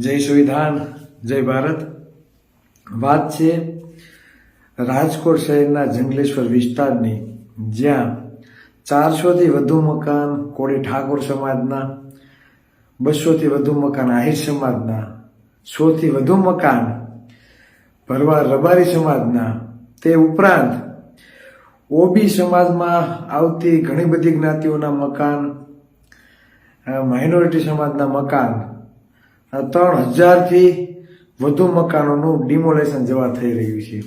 જય સંવિધાન, જય ભારત. વાત છે રાજકોટ શહેરના જંગલેશ્વર વિસ્તારની, જ્યાં ચારસોથી વધુ મકાન કોળી ઠાકોર સમાજના, બસોથી વધુ મકાન આહિર સમાજના, સોથી વધુ મકાન ભરવા રબારી સમાજના. તે ઉપરાંત ઓબી સમાજમાં આવતી ઘણી બધી જ્ઞાતિઓના મકાન માઇનોરિટી સમાજના મકાન ત્રણ હજારથી વધુ મકાનોનું ડિમોલેશન જવા થઈ રહ્યું છે.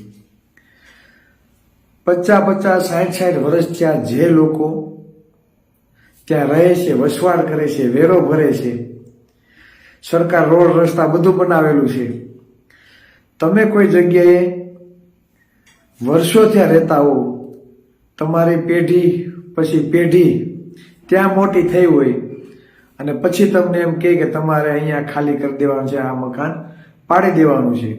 પચાસ પચાસ, સાઠ સાઠ વર્ષ ત્યાં જે લોકો ત્યાં રહે છે, વસવાટ કરે છે, વેરો ભરે છે, સરકાર રોડ રસ્તા બધું બનાવેલું છે. તમે કોઈ જગ્યાએ વર્ષો ત્યાં રહેતા હો, તમારી પેઢી પછી પેઢી ત્યાં મોટી થઈ હોય અને પછી તમને એમ કહે કે તમારે અહીંયા ખાલી કરી દેવાનું છે આ મકાન, પાડી દેવાનું છે.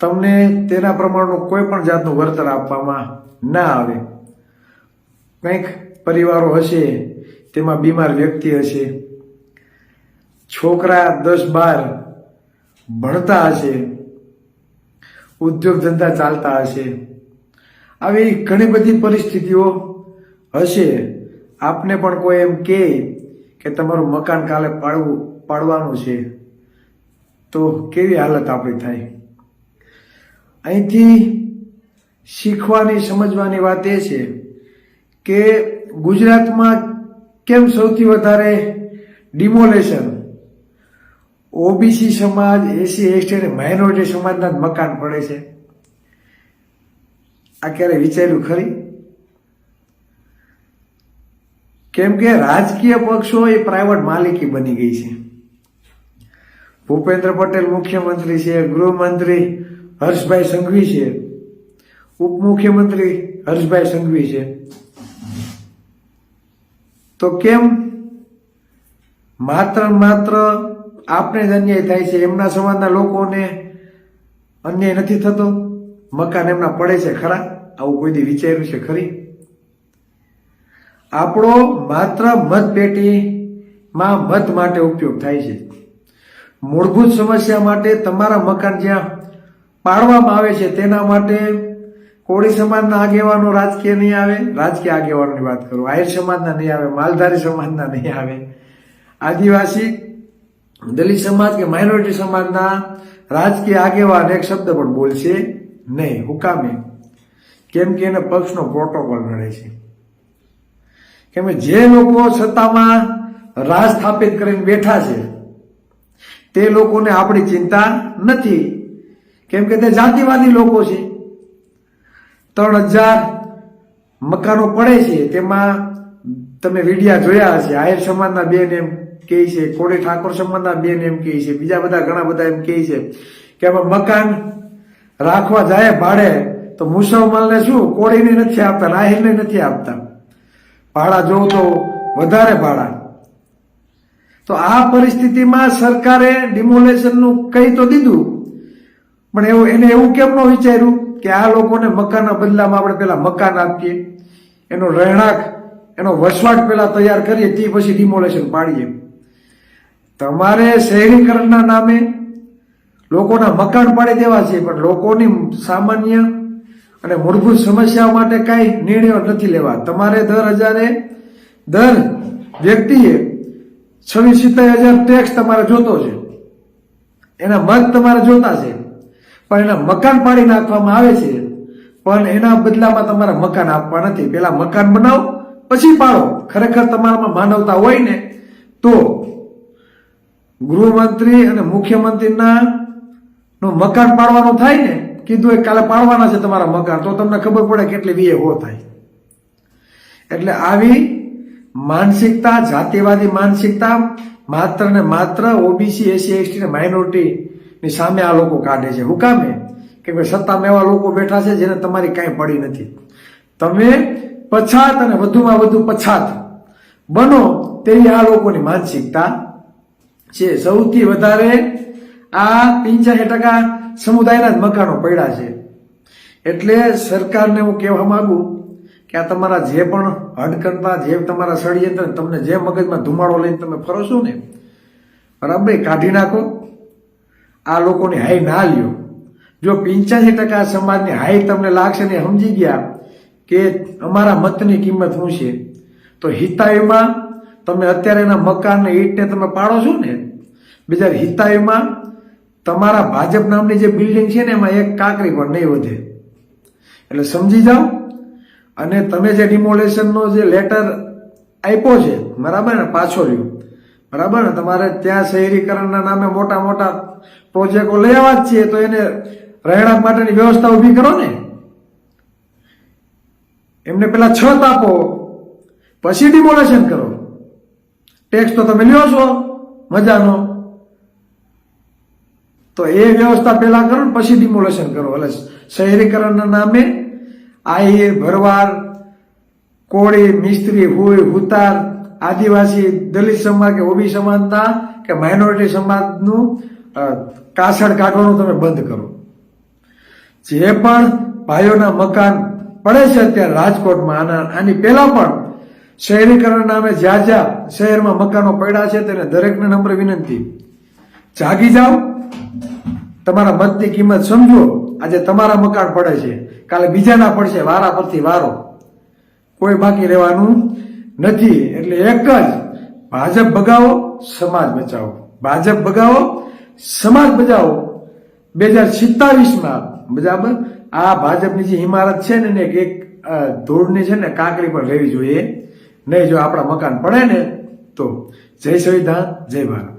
તમને તેના પ્રમાણનું કોઈ પણ જાતનું વળતર આપવામાં ના આવે. કંઈક પરિવારો હશે, તેમાં બીમાર વ્યક્તિ હશે, છોકરા દસ બાર ભણતા હશે, ઉદ્યોગ ધંધા ચાલતા હશે, આવી ઘણી બધી પરિસ્થિતિઓ હશે. આપને પણ કોઈ એમ કહે કે તમારું મકાન કાલે પાડવું, પાડવાનું છે, તો કેવી હાલત આપણી થાય? અહીંથી શીખવાની, સમજવાની વાત એ છે કે ગુજરાતમાં કેમ સૌથી વધારે ડિમોલેશન? ઓબીસી સમાજ, એસી, એસટી અને માઇનોરિટી સમાજના મકાન પડે છે. આ ક્યારે વિચાર્યું ખરી? કેમ કે રાજકીય પક્ષો એ પ્રાઇવેટ માલિકી બની ગઈ છે. ભૂપેન્દ્ર પટેલ મુખ્યમંત્રી છે, ગૃહમંત્રી હર્ષભાઈ સંઘવી છે, ઉપમુખ્યમંત્રી હર્ષભાઈ સંઘવી છે. તો કેમ? માત્ર માત્ર આપણે જ અન્યાય થાય છે. એમના સમાજના લોકોને અન્યાય નથી થતો. મકાન એમના પડે છે ખરા. આવું કોઈ દી વિચાર્યું છે ખરી? આપણો માત્ર મતપેટીમાં મત માટે ઉપયોગ થાય છે. મૂળભૂત સમસ્યા માટે તમારા મકાન જ્યાં પાડવામાં આવે છે, તેના માટે કોળી સમાજના આગેવાનો રાજકીય નહીં આવે. રાજકીય આગેવાનોની વાત કરું. આહિર સમાજના નહીં આવે, માલધારી સમાજના નહીં આવે. આદિવાસી, દલિત સમાજ કે માઇનોરિટી સમાજના રાજકીય આગેવાન એક શબ્દ પણ બોલશે નહીં, હુકામે. કેમ કે એને પક્ષનો પ્રોટોકોલ મળે છે. કેમ કે જે લોકો સત્તામાં રાજ સ્થાપિત કરીને બેઠા છે, તે લોકોને આપણી ચિંતા નથી. કેમ કે તે જાતિવાદી લોકો છે. ત્રણ હજાર મકાનો પડે છે, તેમાં તમે વિડિયા જોયા હશે. આહિર સમાજના બેન એમ કહે છે, કોળી ઠાકોર સમાજના બેન એમ કહે છે, બીજા બધા ઘણા બધા એમ કહે છે કે અમે મકાન રાખવા જાય ભાડે, તો મુસલમાનને શું, કોળીને નથી આપતા રાહિરને નથી આપતા. ભાડા જોવો તો વધારે ભાડા. તો આ પરિસ્થિતિમાં સરકારે ડિમોલેશનનું કહી તો દીધું. પણ એવું એને એવું કેમ ન વિચાર્યું કે આ લોકોને મકાનના બદલામાં આપણે પેલા મકાન આપીએ. એનો રહેણાંક, એનો વસવાટ પેલા તૈયાર કરીએ, તે પછી ડિમોલેશન પાડીએ. તમારે શહેરીકરણના નામે લોકોના મકાન પાડી દેવા છે, પણ લોકોની સામાન્ય અને મૂળભૂત સમસ્યાઓ માટે કાંઈ નિર્ણયો નથી લેવા. તમારે દર હજારે, દર વ્યક્તિએ છવ્વીસ, સિત્તેર હજાર ટેક્સ તમારે જોતો છે. એના મત તમારે જોતા છે. પણ એના મકાન પાડી નાખવામાં આવે છે. પણ એના બદલામાં તમારે મકાન આપવા નથી. પેલા મકાન બનાવો, પછી પાડો. ખરેખર તમારામાં માનવતા હોય ને, તો ગૃહમંત્રી અને મુખ્યમંત્રીના મકાન પાડવાનું થાય ને કીધું એ કાલે પાડવાના છે તમારા મકાન, તો તમને ખબર પડે કેટલી વીએ હો થાય. એટલે આવી માનસિકતા, જાતિવાદી માનસિકતા માત્ર ને માત્ર ઓબીસી એસી એસટી ને માઇનોરિટી ની સામે આ લોકો કાઢે છે. હુકામે કે ભાઈ સત્તામાં એવા લોકો બેઠા છે જેને તમારી કાંઈ પડી નથી. તમે પછાત અને વધુમાં વધુ પછાત બનો તેવી આ લોકોની માનસિકતા છે. સૌથી વધારે આ પિંચાસી ટકા સમુદાયના જ મકાનો પડ્યા છે. એટલે સરકારને હું કહેવા માંગુ કે આ તમારા જે પણ હડકંતા જે તમારા ષડયંત્ર, તમને જે મગજમાં ધુમાડો લઈને તમે ફરો છો ને, બરાબર, કાઢી નાખો. આ લોકોની હાઈ ના લ્યો. જો પિંચાસી ટકા સમાજની હાઈ તમને લાગશે ને સમજી ગયા કે અમારા મતની કિંમત શું છે, તો હિતાયુમાં તમે અત્યારે એના મકાનને ઈંટને તમે પાડો છો ને, બીજા હિતાયુમાં તમારા ભાજપ નામની જે બિલ્ડિંગ છે ને, એમાં એક કાંકરી પણ નહીં વધે. એટલે સમજી જાઓ. અને તમે જે ડિમોલેશનનો જે લેટર આપ્યો છે, બરાબર ને, પાછો રહ્યો બરાબર ને, તમારે ત્યાં શહેરીકરણના નામે મોટા મોટા પ્રોજેક્ટો લઈ આવવા જ છીએ તો એને રહેણાંક માટેની વ્યવસ્થા ઊભી કરો ને. એમને પેલા છત આપો, પછી ડિમોલેશન કરો. ટેક્સ તો તમે લ્યો છો, મજાનો. તો એ વ્યવસ્થા પહેલા કરો ને પછી ડિમોલેશન કરો. એટલે શહેરીકરણના નામે આહિર ભરવાડ, કોળી, મિસ્ત્રી, હુઈ, હુતાર, આદિવાસી, દલિત સમાજ કે ઓબી સમાજના કે માઇનોરિટી સમાજનું કાસળ કાઢવાનું તમે બંધ કરો. જે પણ ભાઈઓના મકાન પડે છે અત્યારે રાજકોટમાં, આના, આની પહેલા પણ શહેરીકરણ નામે જ્યાં જ્યાં શહેરમાં મકાનો પડ્યા છે તેને દરેકને નમ્ર વિનંતી. જાગી જાઓ. તમારા મતની કિંમત સમજો. આજે તમારા મકાન પડે છે. કાલે બીજાના પડશે. વારા પરથી વારો. કોઈ બાકી રહેવાનું નથી. એટલે એક જ, ભાજપ ભગાવો, સમાજ બચાવો. ભાજપ ભગાવો, સમાજ બચાવો. બે હજાર સિત્તાવીસમાં બરાબર? આ ભાજપની જે ઇમારત છે ને એને એક ધૂળની છે ને કાંકરી પણ લેવી જોઈએ. નહીં જો આપણા મકાન પડે ને, તો. જય સંવિધાન, જય ભારત.